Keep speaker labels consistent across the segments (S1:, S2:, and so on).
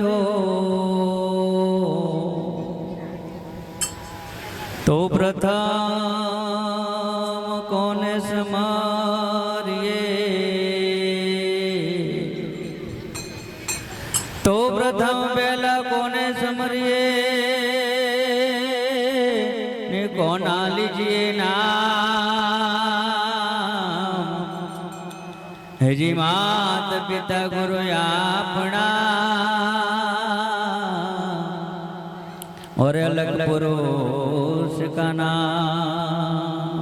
S1: હો તો પ્રથમ કોને સમારીએ? તો પ્રથમ પહેલા કોને સમરીએ? ને કોના લીજીએ ના હજી માત પિતા ગુરુ આપણા और अलग पुरुष का नाम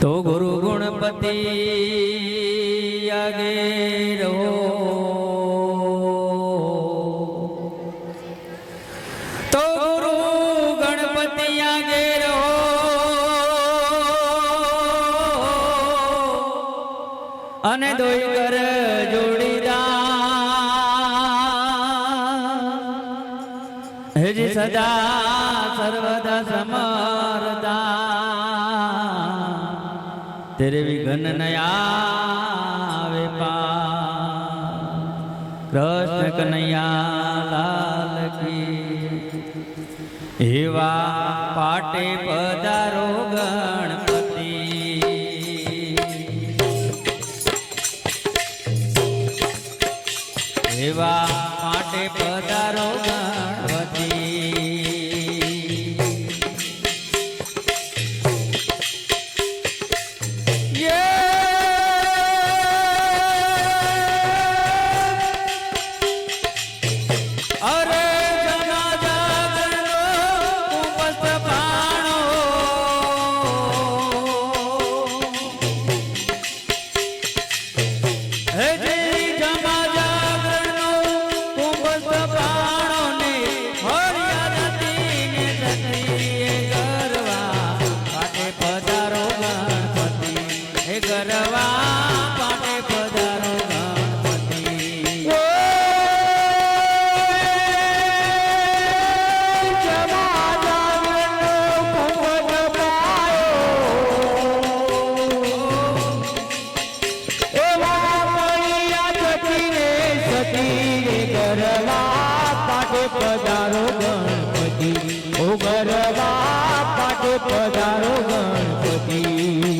S1: तो गुरु गुणपति आगे रहो तो गुरु गणपति आगे रहो અને દોઈ કર સદા સર્વદા સમરદા તેરે વિઘન નયાવે પા કૃષ્ણ કનૈયા લાલ એવા પાટે પધારો ગણપતિ પધારો ગણપતિ.
S2: ઓ ગરબા પાટે પધારો ગણપતિ.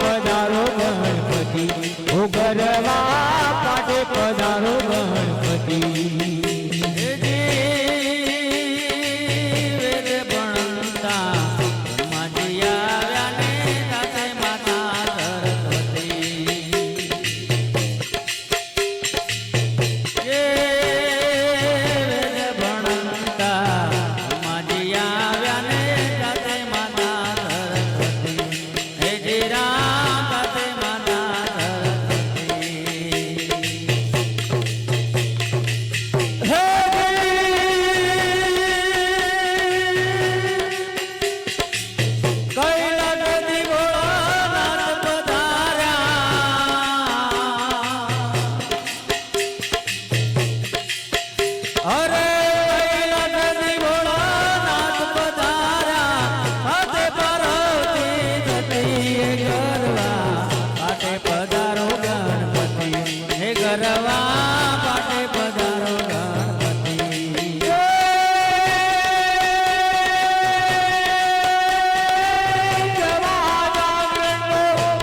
S1: પધારો ગણપતિ.
S2: ઉગરવા કાઢે પધારો ગણપતિ.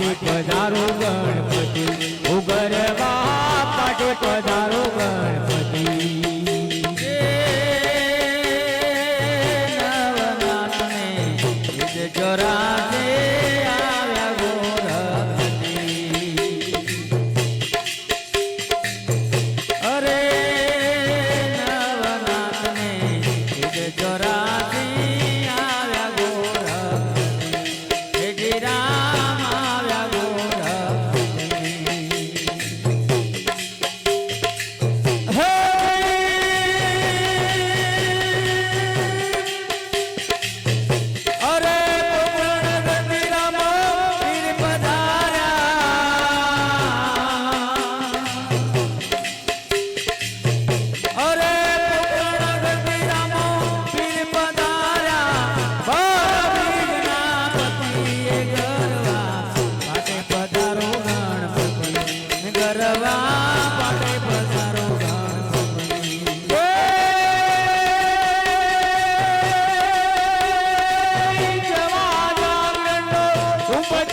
S1: પધારો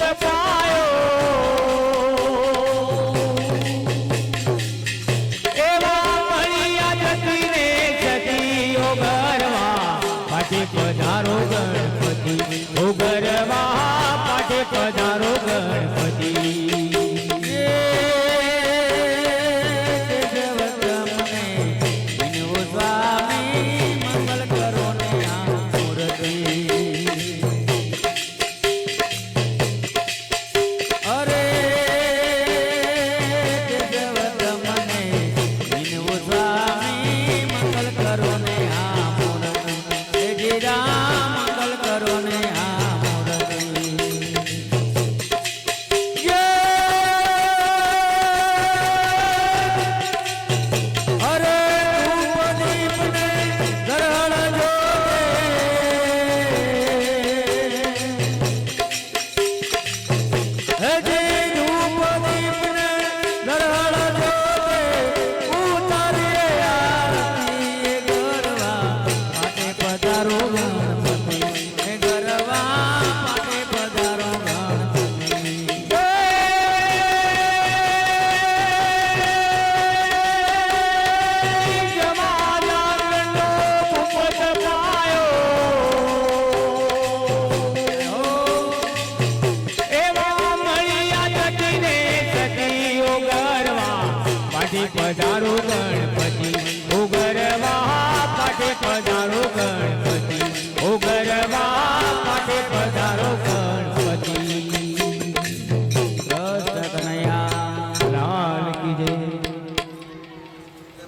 S2: પધારો પાઠે પધારો ગણપતિ.
S1: ઉગરવા પાઠે પધારો ગણપતિ.
S2: ઉગરવા પાઠે પધારો ગણપતિ.